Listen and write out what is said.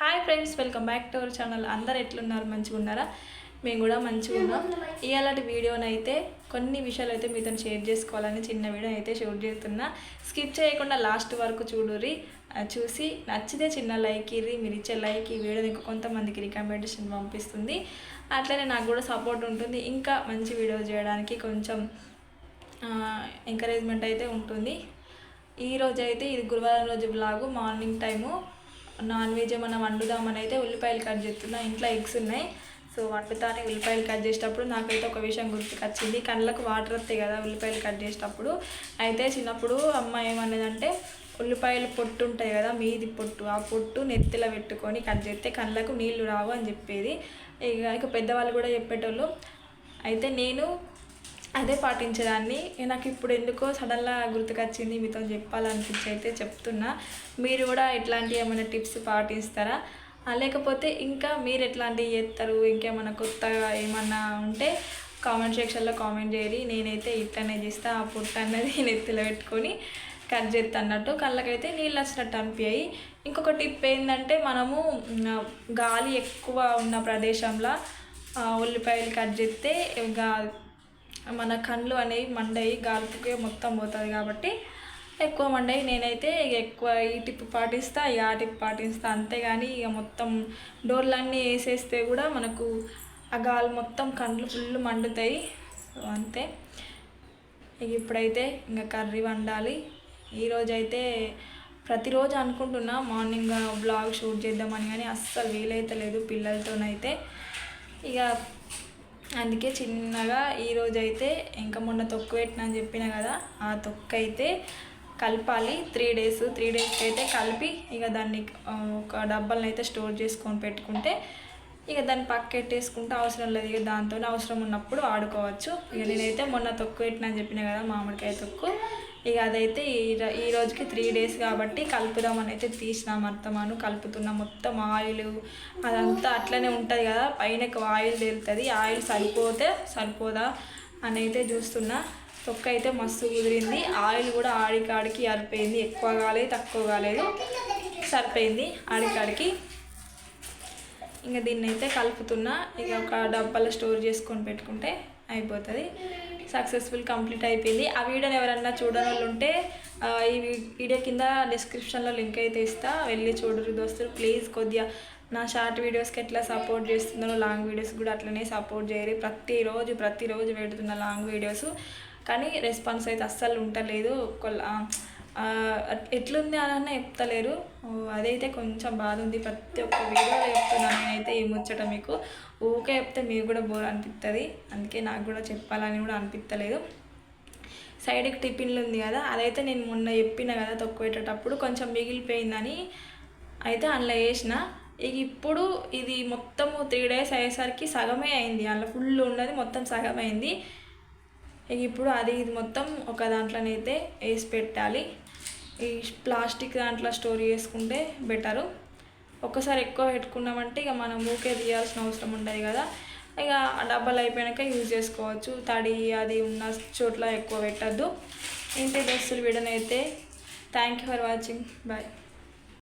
Hi friends welcome back to our channel అందరు ఎట్లున్నారు? మంచిగా ఉన్నారా? మేము కూడా మంచిగా ఉన్నాం. ఇలాంటి వీడియోని అయితే కొన్ని విషయాలు అయితే మీతో షేర్ చేసుకోవాలని చిన్న వీడియో అయితే షూట్ చేస్తున్నా. స్కిప్ చేయకుండా లాస్ట్ వరకు చూడుర్రి. చూసి నచ్చితే చిన్న లైక్ ఇర్రి. మీరు ఇచ్చే లైక్ ఈ వీడియోని ఇంకా కొంతమందికి రికమెండేషన్ పంపిస్తుంది. అట్లనే నాకు కూడా సపోర్ట్ ఉంటుంది. ఇంకా మంచి వీడియో చేయడానికి కొంచెం ఎంకరేజ్మెంట్ అయితే ఉంటుంది. ఈ రోజు అయితే ఇది గురువారం రోజు blog morning time non veg ఏమైనా వండుదామని అయితే ఉల్లిపాయలు కట్ చేస్తున్నా. ఇంట్లో ఎగ్స్ ఉన్నాయి. సో వండుతానే ఉల్లిపాయలు కట్ చేసేటప్పుడు నాకైతే ఒక విషయం గుర్తుకొచ్చింది. కళ్ళకు వాటర్ వస్తాయి కదా ఉల్లిపాయలు కట్ చేసేటప్పుడు. అయితే చిన్నప్పుడు అమ్మ ఏమన్నదంటే ఉల్లిపాయలు పొట్టు ఉంటాయి కదా మీది పొట్టు ఆ పొట్టు నెత్తిలో పెట్టుకొని కట్ చేస్తే కళ్ళకు నీళ్ళు రావు అని చెప్పేది. ఇక ఇక పెద్దవాళ్ళు కూడా చెప్పేటోళ్ళు అయితే నేను అదే పాటించేదాన్ని. నాకు ఇప్పుడు ఎందుకో సడన్గా గుర్తుకొచ్చింది. మీతో చెప్పాలనిపించి అయితే చెప్తున్నా. మీరు కూడా ఇట్లాంటి ఏమైనా టిప్స్ పాటిస్తారా? లేకపోతే ఇంకా మీరు ఎట్లాంటివి చేస్తారు? ఇంకేమైనా కొత్తగా ఏమన్నా ఉంటే కామెంట్ సెక్షన్లో కామెంట్ చేయండి. నేనైతే ఇట్లనే చేస్తా. ఆ పుట్ట అన్నది నెత్తిలో పెట్టుకొని కట్ చేస్తా అన్నట్టు. కళ్ళకైతే నీళ్ళు వచ్చినట్టు అనిపించాయి ఇంకొక టిప్ ఏంటంటే మనము గాలి ఎక్కువ ఉన్న ప్రదేశంలో ఉల్లిపాయలు కట్ చేస్తే ఇంకా మన కళ్ళు అనేవి మండయి గాలికి మొత్తం పోతుంది కాబట్టి ఎక్కువ మండయి. నేనైతే ఇక ఎక్కువ ఈ టిప్ పాటిస్తా ఇక ఆ టిప్ పాటిస్తా. అంతేగాని ఇక మొత్తం డోర్లన్నీ వేసేస్తే కూడా మనకు ఆ గాలి మొత్తం కండ్లు ఫుల్ మండుతాయి. సో అంతే. ఇక ఇప్పుడైతే ఇంకా కర్రీ వండాలి. ఈరోజు అయితే ప్రతిరోజు అనుకుంటున్నా మార్నింగ్ బ్లాగ్ షూట్ చేద్దామని కానీ అస్సలు వీలైతే లేదు పిల్లలతోనైతే. ఇక అందుకే చిన్నగా ఈరోజు అయితే ఇంకా మొన్న తొక్కు పెట్టిన అని చెప్పిన కదా ఆ తొక్కు అయితే కలపాలి త్రీ డేస్ త్రీ డేస్కి అయితే కలిపి ఇక దాన్ని ఒక డబ్బాలను అయితే స్టోర్ చేసుకొని పెట్టుకుంటే ఇక దాన్ని పక్కెట్టేసుకుంటే అవసరం లేదు. ఇక దాంతో అవసరం ఉన్నప్పుడు వాడుకోవచ్చు. ఇక నేనైతే మొన్న తొక్కు పెట్టిన అని చెప్పిన కదా మామిడికాయ తొక్కు. ఇక అదైతే ఈ ఈ రోజుకి త్రీ డేస్ కాబట్టి కలుపుదామని అయితే తీసినాం అర్థమాను కలుపుతున్నా మొత్తం ఆయిల్ అదంతా అట్లనే ఉంటుంది కదా పైన ఆయిల్ తేలుతుంది. ఆయిల్ సరిపోతే సరిపోదా అని అయితే చూస్తున్నా. తొక్క అయితే మస్తు కుదిరింది. ఆయిల్ కూడా ఆడికాడికి అరిపోయింది ఎక్కువ కాలేదు తక్కువ కాలేదు. సరిపోయింది ఆడికాడికి ఇంకా దీన్ని అయితే కలుపుతున్నా. ఇక ఒక డబ్బాలో స్టోర్ చేసుకొని పెట్టుకుంటే అయిపోతుంది. సక్సెస్ఫుల్ కంప్లీట్ అయిపోయింది. ఆ వీడియోని ఎవరన్నా చూడని వాళ్ళు ఉంటే ఈ వీడియో కింద డిస్క్రిప్షన్లో లింక్ అయితే ఇస్తా. వెళ్ళి చూడరు దోస్తులు. ప్లీజ్ కొద్దిగా నా షార్ట్ వీడియోస్కి ఎట్లా సపోర్ట్ చేస్తున్నారో లాంగ్ వీడియోస్ కూడా అట్లనే సపోర్ట్ చేయరు. ప్రతిరోజు ప్రతిరోజు పెడుతున్న లాంగ్ వీడియోస్. కానీ రెస్పాన్స్ అయితే అస్సలు ఉండలేదు కొల్- ఎట్లుంది అని అన్న చెప్తలేరు. అదైతే కొంచెం బాధ ఉంది ప్రతి ఒక్క వీడియోలో చెప్తున్నాను నేనైతే ఏమొచ్చట మీకు. ఊకే చెప్తే మీకు కూడా బోర్ అనిపిస్తుంది అందుకే నాకు కూడా చెప్పాలని కూడా అనిపించలేదు సైడ్కి టిఫిన్లు ఉంది కదా అదైతే నేను మొన్న చెప్పిన కదా తొక్కువేటప్పుడు కొంచెం మిగిలిపోయిందని అయితే అందులో వేసిన ఇక ఇప్పుడు ఇది మొత్తము త్రీ డేస్ అయ్యేసరికి సగమే అయింది. అందులో ఫుల్ ఉన్నది మొత్తం సగం అయింది ఇప్పుడు అది ఇది మొత్తం ఒక దాంట్లోనైతే వేసి పెట్టాలి. ఈ ప్లాస్టిక్ దాంట్లో స్టోర్ చేసుకుంటే బెటరు. ఒక్కసారి ఎక్కువ పెట్టుకున్నామంటే ఇక మనం ఊకే తీయాల్సిన అవసరం ఉండదు కదా. ఇక ఆ డబ్బాలు అయిపోయాక యూజ్ చేసుకోవచ్చు. తడి అది ఉన్న చోట్ల ఎక్కువ పెట్టద్దు. ఇంటి దోస్తులు వీడనైతే thank you for watching bye